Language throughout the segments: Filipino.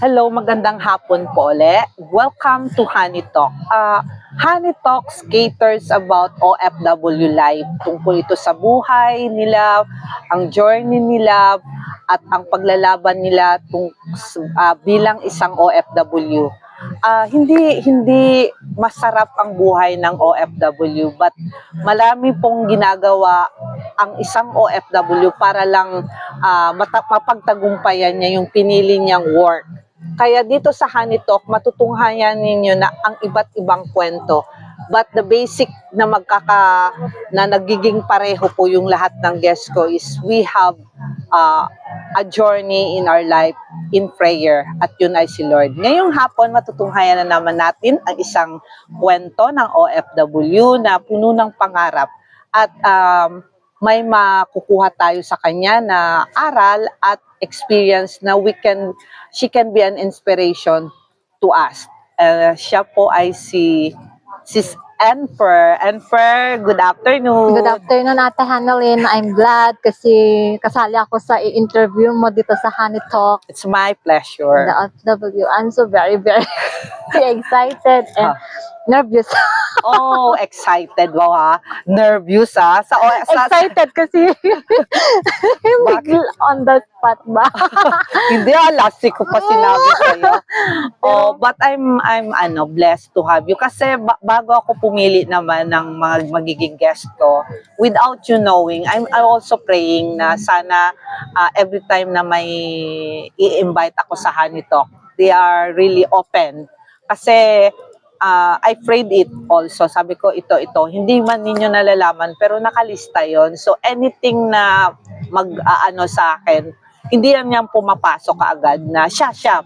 Hello, magandang hapon po ulit. Welcome to Honey Talk. Uh, Honey Talks caters about OFW life. Tungkol ito sa buhay nila, ang journey nila, at ang paglalaban nila tung, ah, bilang isang OFW. Ah, hindi hindi masarap ang buhay ng OFW but marami pong ginagawa ang isang OFW para lang mata- mapagtagumpayan niya yung pinili niyang work. Kaya dito sa Honey Talk, matutunghayan ninyo na ang iba't ibang kwento. But the basic na magkaka na nagiging pareho po yung lahat ng guests ko is we have uh, a journey in our life in prayer at yun ay si Lord. Ngayong hapon, matutunghayan na naman natin ang isang kwento ng OFW na puno ng pangarap at um, may makukuha tayo sa kanya na aral at experience na we can she can be an inspiration to us. Uh, siya po ay si Sis Enfer. Enfer, good afternoon. Good afternoon, Ate Hannelyn. I'm glad kasi kasali ako sa i-interview mo dito sa Honey Talk, It's my pleasure. the FW. I'm so very, very excited and Ah. Nervous. Oh, excited. Wow, ha? Nervous, ha? Sa, o- sa, excited kasi bigla on the spot ba? hindi, ah, last week ko pa sinabi sa'yo. Oh, but I'm, I'm, ano, blessed to have you. Kasi ba- bago ako pumili naman ng mga magiging guest ko, without you knowing, I'm, I'm also praying na sana ah, every time na may i-invite ako sa Honey Talk, they are really open. Kasi ah, I prayed it also. Sabi ko, ito, ito. Hindi man ninyo nalalaman, pero nakalista yon So, anything na mag-aano sa akin, hindi yan yan pumapasok kaagad na siya, siya.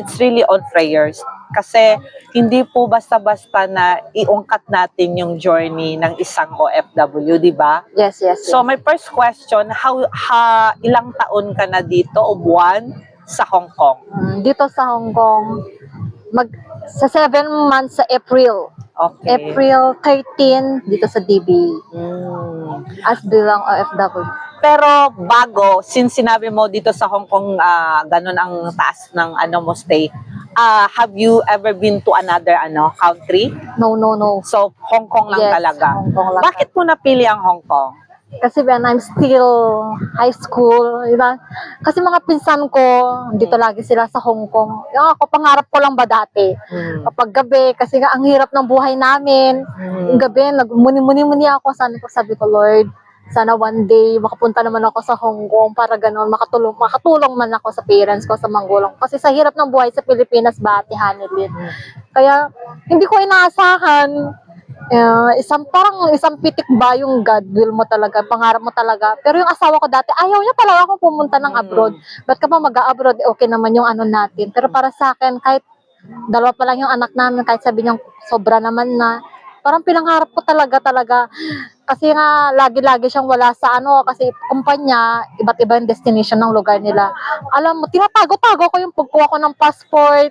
It's really on prayers. Kasi hindi po basta-basta na iungkat natin yung journey ng isang OFW, di ba? yes, yes, So yes. my first question, how ha, ilang taon ka na dito o buwan sa Hong Kong? Mm, dito sa Hong Kong, mag, sa seven months sa April. Okay. April 13 dito sa DB Mm. as bilang OFW. Pero bago, since sinabi mo dito sa Hong Kong, ah, ganun ang taas ng ano mo stay, ah, have you ever been to another ano country? No, no, no. So Hong Kong lang Yes, talaga. Hong Kong lang. Bakit mo napili ang Hong Kong? Kasi when I'm still high school, di ba? Kasi mga pinsan ko, dito lagi sila sa Hong Kong. Yung ako, pangarap ko lang ba dati? Mm. Kapag gabi, kasi nga ang hirap ng buhay namin. Mm. Yung gabi, nagmuni-muni-muni ako. Sabi ko, sabi ko, Lord, sana one day makapunta naman ako sa Hong Kong para ganun, makatulong, makatulong man ako sa parents ko, sa manggulong. Kasi sa hirap ng buhay sa Pilipinas, bati, Hanilin. Kaya, hindi ko inaasahan. Eh, isang parang isang pitik ba yung God will mo talaga, pangarap mo talaga. Pero yung asawa ko dati, ayaw niya talaga ako pumunta ng abroad. Ba't ka pa mag-abroad? Okay naman yung ano natin. Pero para sa akin, kahit dalawa pa lang yung anak namin, kahit sabi niyang sobra naman na, parang pinangarap ko talaga talaga. Kasi nga, lagi-lagi siyang wala sa ano, kasi kumpanya, iba't iba yung destination ng lugar nila. Alam mo, tinatago-tago ko yung pagkuha ko ng passport,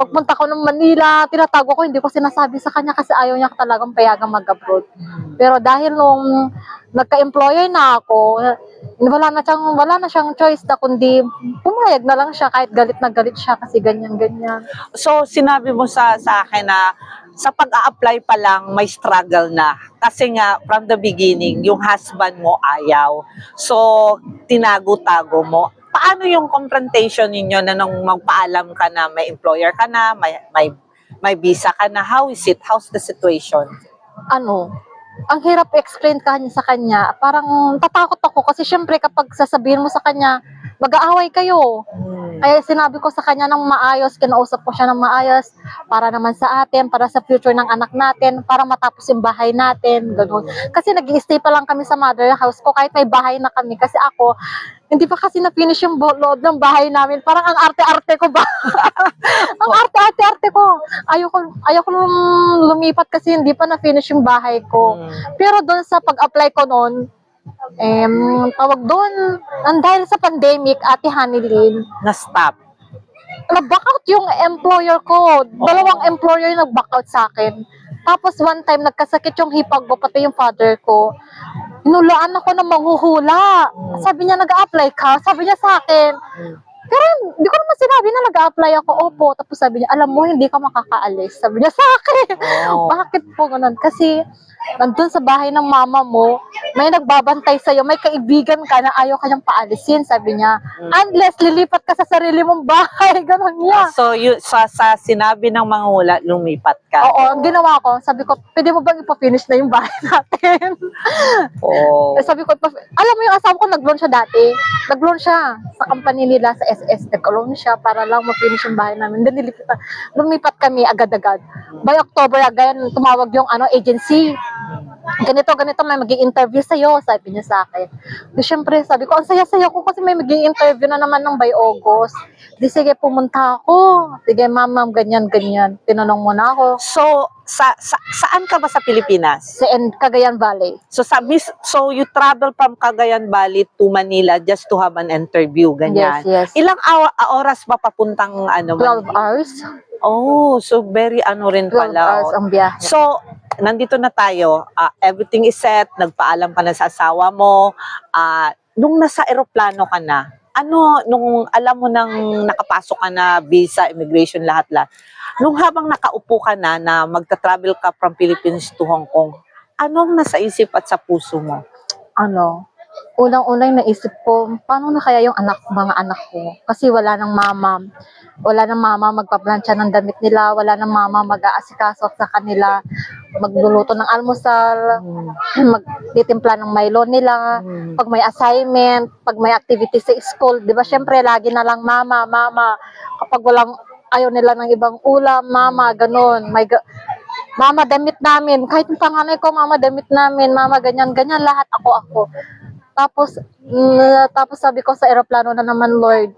pagpunta ko ng Manila, tinatago ko, hindi ko sinasabi sa kanya kasi ayaw niya talagang payagang mag-abroad. Pero dahil nung nagka-employer na ako, wala na siyang, wala na siyang choice na kundi pumayag na lang siya kahit galit na galit siya kasi ganyan-ganyan. So, sinabi mo sa, sa akin na sa pag-a-apply pa lang, may struggle na. Kasi nga, from the beginning, yung husband mo ayaw. So, tinago-tago mo. Paano yung confrontation ninyo na nung magpaalam ka na may employer ka na, may, may, may visa ka na? How is it? How's the situation? ano, ang hirap explain kanya sa kanya. Parang tatakot ako kasi syempre kapag sasabihin mo sa kanya, mag-aaway kayo. Kaya sinabi ko sa kanya ng maayos, kinausap ko siya ng maayos para naman sa atin, para sa future ng anak natin, para matapos yung bahay natin, ganun. Kasi nag stay pa lang kami sa mother house ko kahit may bahay na kami. Kasi ako, hindi pa kasi na-finish yung loob ng bahay namin. Parang ang arte-arte ko ba? ang arte-arte-arte ko. Ayoko, ayoko lumipat kasi hindi pa na-finish yung bahay ko. Mm. Pero doon sa pag-apply ko noon, em, tawag doon, ang dahil sa pandemic, Ate Hanilin, Na-stop. nag-backout yung employer ko. Dalawang employer yung nag-backout sa akin. Tapos one time, nagkasakit yung hipag ko, pati yung father ko. Inulaan ako ng manghuhula. Sabi niya, nag-apply ka? Sabi niya sa akin, Pero hindi ko naman sinabi na nag-a-apply ako. Opo. Tapos sabi niya, alam mo, hindi ka makakaalis. Sabi niya sa akin. Oh. Bakit po ganun? Kasi nandun sa bahay ng mama mo, may nagbabantay sa'yo, may kaibigan ka na ayaw kanyang paalisin, sabi niya. Mm. Unless lilipat ka sa sarili mong bahay, ganun niya. So, you, sa, sa sinabi ng mga hula, lumipat ka. Oo, ang ginawa ko, sabi ko, pwede mo bang ipa-finish na yung bahay natin? Oh. Eh, sabi ko, "Pa- alam mo yung asawa ko, nag-loan siya dati. Nag-loan siya sa company nila sa SS. Nag-loan siya para lang ma-finish yung bahay namin. Then nilipat, lumipat kami agad-agad. By October again, tumawag yung ano agency. Ganito, ganito, may maging interview sa'yo, sabi niya sa akin. Di syempre, sabi ko, ang saya-saya ko kasi may maging interview na naman ng by August. Di sige, pumunta ako. Sige, ma'am, ma'am, ganyan, ganyan. Tinanong mo na ako. So, sa, sa, saan ka ba sa Pilipinas? Sa Cagayan Valley. So, sa, mis- so you travel from Cagayan Valley to Manila just to have an interview, ganyan. Yes, yes. Ilang awa, oras ba papuntang ano? 12 Manila? hours. Oh, so very ano rin 12 pala. hours oh. ang biyahe. So, nandito na tayo. Ah, everything is set. Nagpaalam ka na sa asawa mo. Ah, nung nasa eroplano ka na, ano, nung alam mo nang nakapasok ka na, visa, immigration, lahat-lahat. Nung habang nakaupo ka na, na magta-travel ka from Philippines to Hong Kong, anong nasa isip at sa puso mo? ano, unang-unang naisip ko, paano na kaya yung anak, mga anak ko? Kasi wala nang mama. Wala nang mama magpaplansya ng damit nila, wala nang mama mag-aasikaso sa kanila, magluluto ng almusal, magtitimpla ng Milo nila, Hmm. pag may assignment, pag may activity sa school, 'di ba? Syempre lagi na lang mama, mama. Kapag walang ayaw nila ng ibang ulam, mama, ganun. May ga- Mama, damit namin. Kahit yung panganay ko, mama, damit namin. Mama, ganyan, ganyan. Lahat ako, ako. Tapos, mm, tapos sabi ko sa eroplano na naman, Lord,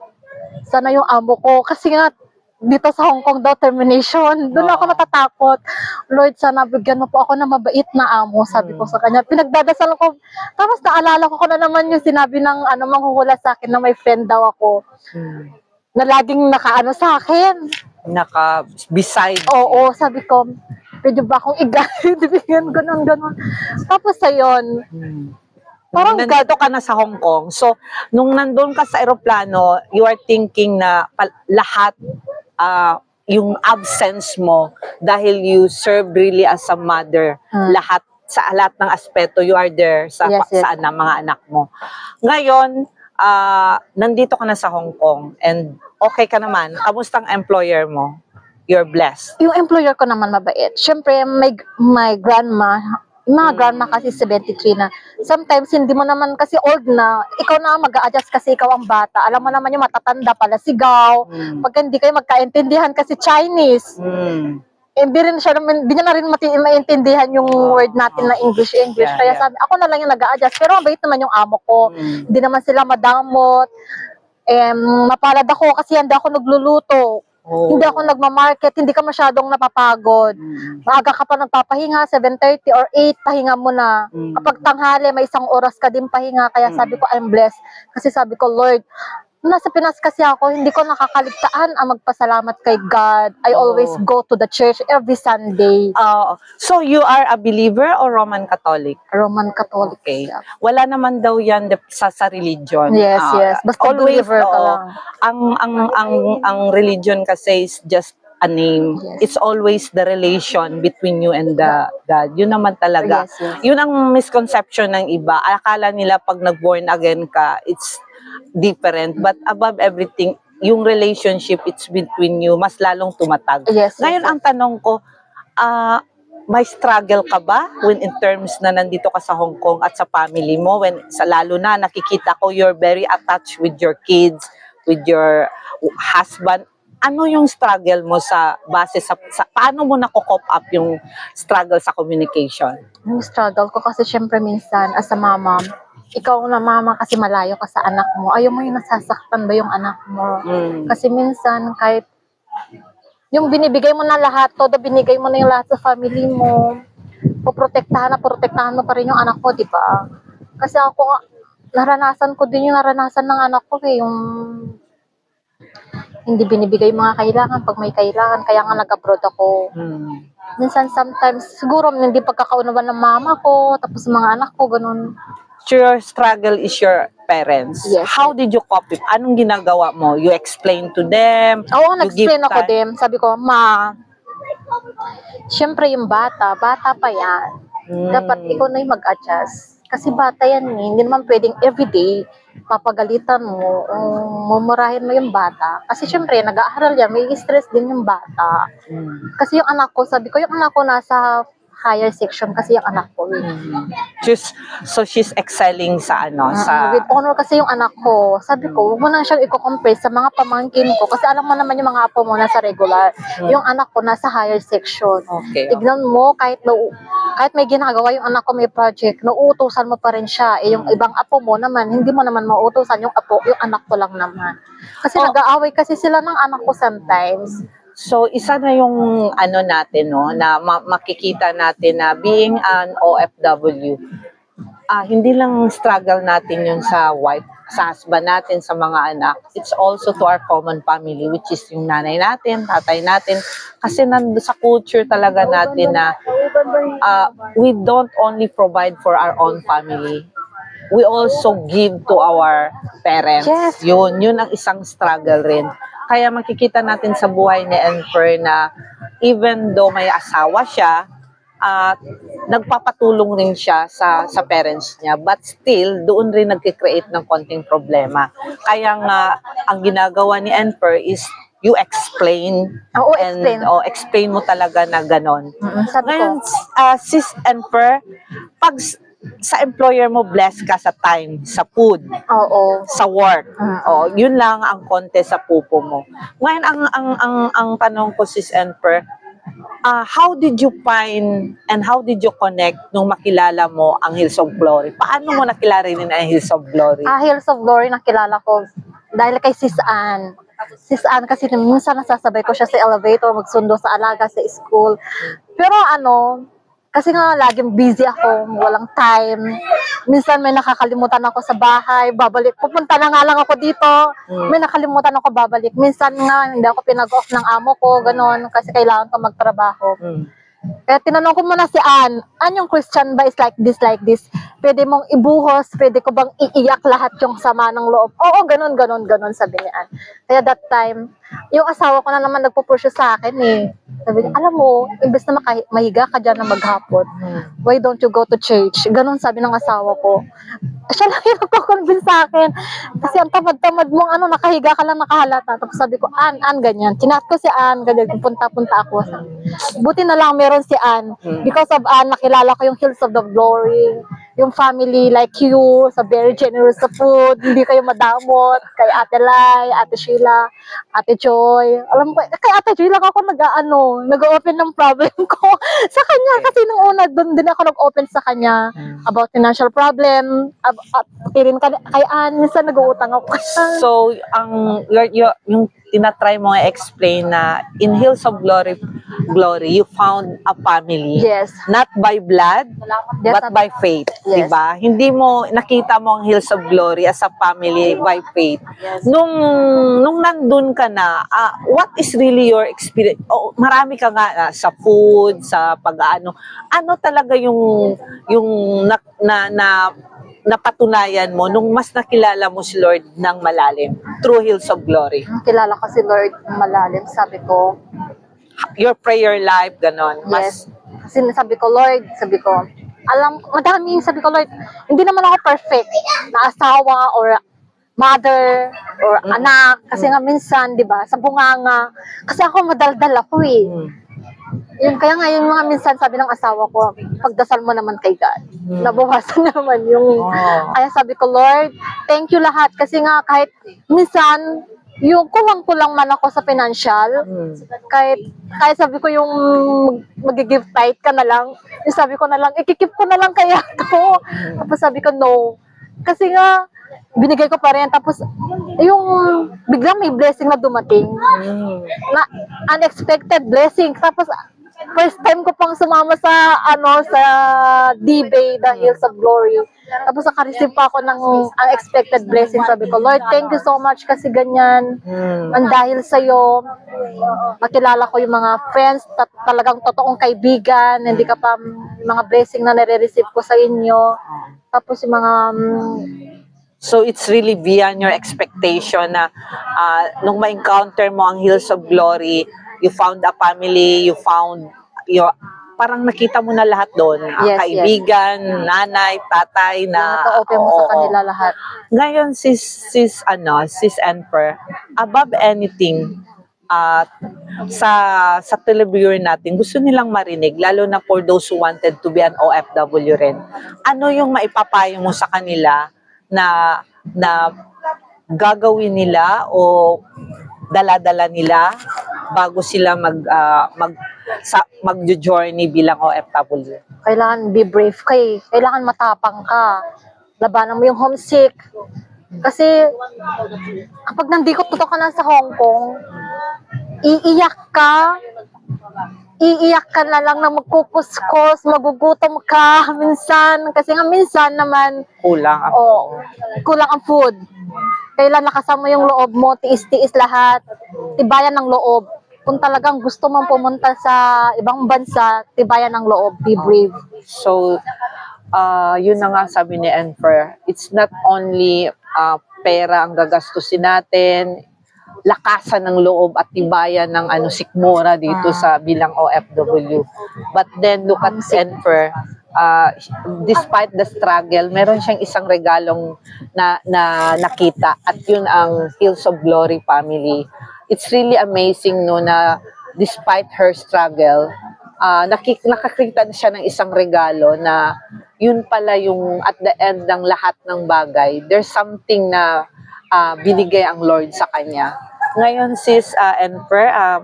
sana yung amo ko. Kasi nga, dito sa Hong Kong daw, termination. Doon ako natatakot. Lord, sana bigyan mo po ako ng mabait na amo, sabi ko sa kanya. Pinagdadasal ko. Tapos naalala ko ko na naman yung sinabi ng ano, manghuhula sa akin na may friend daw ako Hmm. na laging nakaano sa akin. Naka, beside. Oo, sabi ko, pwede ba akong i-guide? Bigyan, ganun, ganun. Tapos ayun, Hmm. Parang Parang nandito ka na sa Hong Kong. So, nung nandun ka sa eroplano, you are thinking na lahat, ah, yung absence mo, dahil you serve really as a mother, Hmm. lahat, sa lahat ng aspeto, you are there sa, Yes, yes. sa ana- mga anak mo. Ngayon, ah, nandito ka na sa Hong Kong, and okay ka naman. Kamusta ang employer mo? You're blessed. yung employer ko naman mabait. Siyempre, may, my grandma, mga Mm. grandma kasi 73 na. Sometimes, hindi mo naman kasi old na. Ikaw na mag adjust kasi ikaw ang bata. Alam mo naman yung matatanda pala, sigaw. Mm. Pag hindi kayo magkaintindihan kasi Chinese. Mm. Hindi rin siya, naman- hindi niya na rin mati, maintindihan yung word natin na English, English. Yeah, Kaya yeah. sabi, ako na lang yung nag adjust Pero mabait naman yung amo ko. Mm. Hindi naman sila madamot. Um, mapalad ako kasi hindi ako nagluluto. Oh. Hindi ako nagmamarket, hindi ka masyadong napapagod. Mm. Maaga ka pa nagpapahinga, 7.30 or 8, pahinga mo na. Mm. Kapag tanghali, may isang oras ka din pahinga. Kaya Mm. sabi ko, I'm blessed. Kasi sabi ko, Lord, nasa Pinas kasi ako, hindi ko nakakaligtaan ang magpasalamat kay God. I Oo. always go to the church every Sunday. Ah, so you are a believer or Roman Catholic? Roman Catholic. Okay. Wala naman daw yan sa sa religion. Yes, Ah, yes. Basta believer ka lang. Ang ang ang ang religion kasi is just a name. Yes. It's always the relation between you and the God. Yun naman talaga. Yes, yes. Yun ang misconception ng iba. Akala nila pag nag-born again ka, it's different. But above everything, yung relationship, it's between you, mas lalong tumatag. Yes, Ngayon, yes. ang tanong ko, ah, may struggle ka ba when in terms na nandito ka sa Hong Kong at sa family mo? When, sa lalo na, nakikita ko you're very attached with your kids, with your husband. Ano yung struggle mo sa base sa, sa paano mo nako-cope up yung struggle sa communication? Yung struggle ko kasi syempre minsan as a mama, ikaw na mama kasi malayo ka sa anak mo. Ayaw mo yung nasasaktan ba yung anak mo? Mm. Kasi minsan kahit yung binibigay mo na lahat, todo binigay mo na yung lahat sa family mo, poprotektahan na protektahan mo pa rin yung anak ko, di ba? Kasi ako, naranasan ko din yung naranasan ng anak ko eh, yung hindi binibigay mga kailangan pag may kailangan, kaya nga nag-abroad ako. Mm. Minsan, sometimes, siguro hindi pagkakaunawan ng mama ko, tapos mga anak ko, ganun. So your struggle is your parents. Yes. How did you cope? with- Anong ginagawa mo? You explain to them? Oo, You nag-explain ako time? din. Sabi ko, ma, syempre yung bata, bata pa yan. Mm. Dapat ikaw na yung mag-adjust. Kasi bata yan eh. Hindi naman pwedeng everyday papagalitan mo, um, mumurahin mo yung bata. Kasi syempre, nag-aaral yan, may stress din yung bata. Mm. Kasi yung anak ko, sabi ko, yung anak ko nasa higher section kasi yung anak ko. Mm. She's, so she's excelling sa ano, Mm, sa... with honor kasi yung anak ko. Sabi ko, huwag mo na siyang i-compare sa mga pamangkin ko. Kasi alam mo naman yung mga apo mo nasa regular. Mm. Yung anak ko nasa higher section. Okay. Tignan mo, kahit, na, kahit may ginagawa yung anak ko may project, nauutosan mo pa rin siya. Eh, yung ibang apo mo naman, hindi mo naman mauutosan yung apo, yung anak ko lang naman. Kasi Oh. nag-aaway kasi sila ng anak ko sometimes. So, isa na yung ano natin, no, na ma- makikita natin na being an OFW, ah, hindi lang struggle natin yun sa wife, sa husband natin, sa mga anak. It's also to our common family, which is yung nanay natin, tatay natin. Kasi nando sa culture talaga natin na ah, we don't only provide for our own family. We also give to our parents. Yes. Yun, yun ang isang struggle rin. Kaya makikita natin sa buhay ni Enfer na even though may asawa siya, at nagpapatulong rin siya sa sa parents niya. But still doon rin nagki-create ng konting problema. Kaya nga ang ginagawa ni Enfer is you explain. Oo, and explain. oh, explain mo talaga na ganon. Mm, ko, ngayon uh, sis Enfer pag sa employer mo blessed ka sa time sa food oo. sa work. Mm. Oh, yun lang ang konte sa pupo mo. Ngayon ang ang ang ang tanong ko sis Enfer, ah how did you find and how did you connect nung makilala mo ang Hills of Glory? Paano mo nakilala rin ang Hills of Glory? Ah, Hills of Glory nakilala ko dahil kay Sis Ann. Sis Ann kasi minsan nasasabay ko siya sa elevator, magsundo sa alaga sa school. Pero ano, kasi nga laging busy ako, walang time. Minsan may nakakalimutan ako sa bahay, babalik. Pupunta na nga lang ako dito, Mm. may nakalimutan ako babalik. Minsan nga hindi ako pinag-off ng amo ko, ganon, kasi kailangan ko magtrabaho. Mm. Kaya tinanong ko muna si Ann, Ann yung Christian ba is like this, like this? Pwede mong ibuhos, pwede ko bang iiyak lahat yung sama ng loob? Oo, ganun, ganun, ganun, sabi ni Ann. Kaya that time, yung asawa ko na naman nagpo-pursue sa akin eh. Sabi niya, alam mo, imbes na makahi- mahiga ka dyan na maghapon, why don't you go to church? Ganun sabi ng asawa ko. Siya lang yung nagko-convince sa akin. Kasi ang tamad-tamad mong ano, nakahiga ka lang nakahalata. Tapos sabi ko, Ann, Ann, ganyan. Chinat ko si Ann, ganyan. Punta-punta ako. Buti na lang meron si Ann. Because of Ann, nakilala ko yung Hills of the Glory. Yung family like you, sa very generous sa food. Hindi kayo madamot. Kay Ate Lai, Ate Sheila, Ate Joy. Alam ko, kay Ate Joy lang ako nag-ano, nag-open ng problem ko sa kanya. Kasi nung una, doon din ako nag-open sa kanya about financial problem. Ab- at pati rin kay, kay Ann, minsan nag-uutang ako. So, ang your, your, yung tinatry mo i-explain na in Hills of Glory, Glory, you found a family. yes. Not by blood, Yes, but by faith, Yes. 'di ba? Hindi mo nakita mo ang Hills of Glory as a family by faith. Nung nung nandun ka na, ah, what is really your experience? Oh, marami ka nga ah, sa food, sa pag-ano. Ano talaga yung yung na, na, na napatunayan mo nung mas nakilala mo si Lord ng malalim through Hills of Glory? Kilala ko si Lord malalim. Sabi ko, Your prayer life, ganon. Mas, Yes. Kasi sabi ko, Lord, sabi ko, alam, madami, sabi ko, Lord, hindi naman ako perfect na asawa or mother or anak. Kasi nga minsan, di ba, sa bunganga. Kasi ako madaldal ako eh. Mm. Yun, kaya nga yung mga minsan sabi ng asawa ko, pagdasal mo naman kay God. Nabawasan naman yung... Oh. Kaya sabi ko, Lord, thank you lahat. Kasi nga kahit minsan, yung kulang-kulang man ako sa financial, Mm. kahit kahit sabi ko yung mag-give tithe ka na lang, yung sabi ko na lang, ikikip ko na lang kaya to. Tapos sabi ko, no. Kasi nga, binigay ko pa rin. Tapos, yung biglang may blessing na dumating. Mm. Na unexpected blessing. Tapos, first time ko pang sumama sa, ano, sa D-Bay, the Hills of Glory. Tapos, naka-receive pa ako ng unexpected blessing. Sabi ko, Lord, thank you so much kasi ganyan. Mm. Ang dahil sa'yo, makilala ko yung mga friends, ta- talagang totoong kaibigan, hindi ka pa mga blessing na nare-receive ko sa inyo. Tapos yung mga, mm, So it's really beyond your expectation na ah, nung ma-encounter mo ang Hills of Glory, you found a family, you found your parang nakita mo na lahat doon. Ah, Yes, yes. kaibigan, nanay, tatay na Naka-open mo sa kanila lahat. Ngayon sis sis ano, sis Emperor, above anything at sa sa televiewer natin, gusto nilang marinig lalo na for those who wanted to be an OFW rin. Ano yung maipapayo mo sa kanila na na gagawin nila o dala-dala nila bago sila mag ah, mag sa mag-journey bilang OFW? Kailangan be brave kay kailangan matapang ka. Labanan mo yung homesick. Kasi kapag nandito to ka na sa Hong Kong, iiyak ka, iiyak ka na lang na magkukuskos, magugutom ka minsan. Kasi nga minsan naman, Kulang ang oh, kulang ang food. Kailan nakasama yung loob mo, tiis-tiis lahat, tibayan ng loob. Kung talagang gusto mong pumunta sa ibang bansa, tibayan ng loob, be brave. So, uh, yun na nga sabi ni Enfer, it's not only uh, pera ang gagastusin natin, lakasan ng loob at tibayan ng ano sikmura dito sa bilang OFW. But then look at Enfer, uh, despite the struggle, meron siyang isang regalong na, na nakita at yun ang Hills of Glory family. It's really amazing no na despite her struggle, ah nakik nakakita na siya ng isang regalo na yun pala yung at the end ng lahat ng bagay, there's something na ah, binigay ang Lord sa kanya. Ngayon, sis uh, Enfer, ah,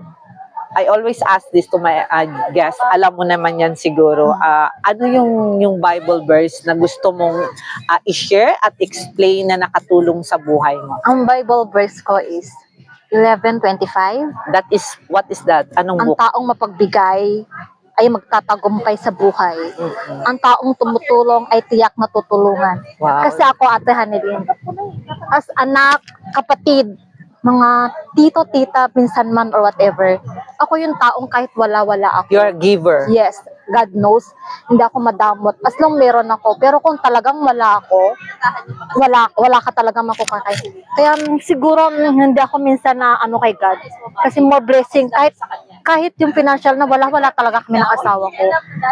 I always ask this to my uh, guests. Alam mo naman yan siguro. Ah, ano yung yung Bible verse na gusto mong ah, i-share at explain na nakatulong sa buhay mo? Ang Bible verse ko is 11.25. That is, what is that? Anong Ang book? taong mapagbigay ay magtatagumpay sa buhay. Mhm. Ang taong tumutulong ay tiyak na tutulungan. Wow. Kasi ako, Ate Hanilin, as anak, kapatid, mga tito, tita, pinsan man or whatever, ako yung taong kahit wala-wala ako. You're a giver. Yes, God knows, hindi ako madamot. As long meron ako. Pero kung talagang wala ako, wala, wala ka talaga makukakay. Kaya siguro hindi ako minsan na ano kay God. Kasi more blessing. Kahit, kahit yung financial na wala, wala talaga kami ng asawa ko.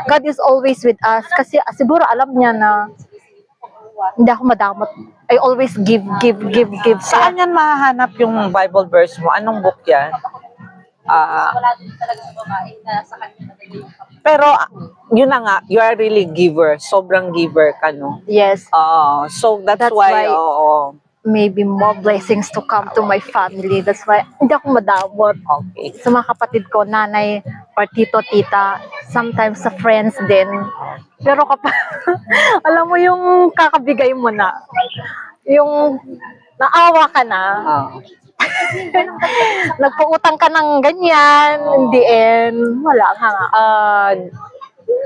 God is always with us. Kasi siguro alam niya na hindi ako madamot. I always give, give, give, give. Saan yan mahahanap yung Bible verse mo? Anong book yan? Ah, pero yun na nga, you are really giver. Sobrang giver ka, no? Yes, Ah, so that's, That's why, why- oo. maybe more blessings to come to my family. That's why hindi ako madamot. okay. sa mga kapatid ko, nanay, or tito, tita, sometimes sa friends din. Pero kapag, alam mo yung kakabigay mo na, yung naawa ka na, Ah. nagpautang ka ng ganyan, in the end, wala nga nga. Ah,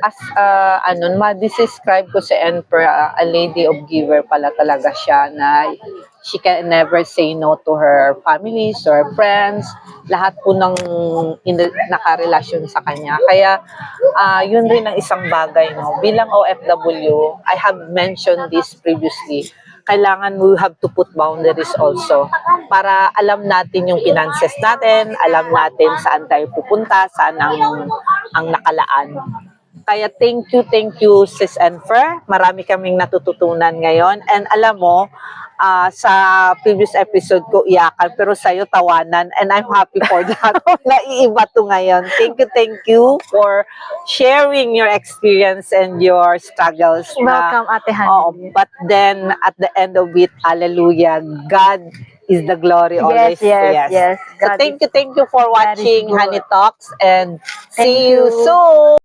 as uh, ano, ma-describe ko si Emperor, ah, a lady of giver pala talaga siya na she can never say no to her families or friends, lahat po ng in nakarelasyon sa kanya. Kaya ah, yun rin ang isang bagay. No? Bilang OFW, I have mentioned this previously, kailangan we have to put boundaries also para alam natin yung finances natin, alam natin saan tayo pupunta, saan ang, ang nakalaan. Kaya thank you, thank you Sis Enfer. Marami kaming natututunan ngayon. And alam mo, ah, sa previous episode ko iyakan, pero sa'yo tawanan. And I'm happy for that. Naiiba to ngayon. Thank you, thank you for sharing your experience and your struggles. na- Welcome, Ate Oo, Honey. but then at the end of it, hallelujah, God is the glory always. yes, yes. So God thank you, thank you for watching. Honey Talks and Thank see you you. soon.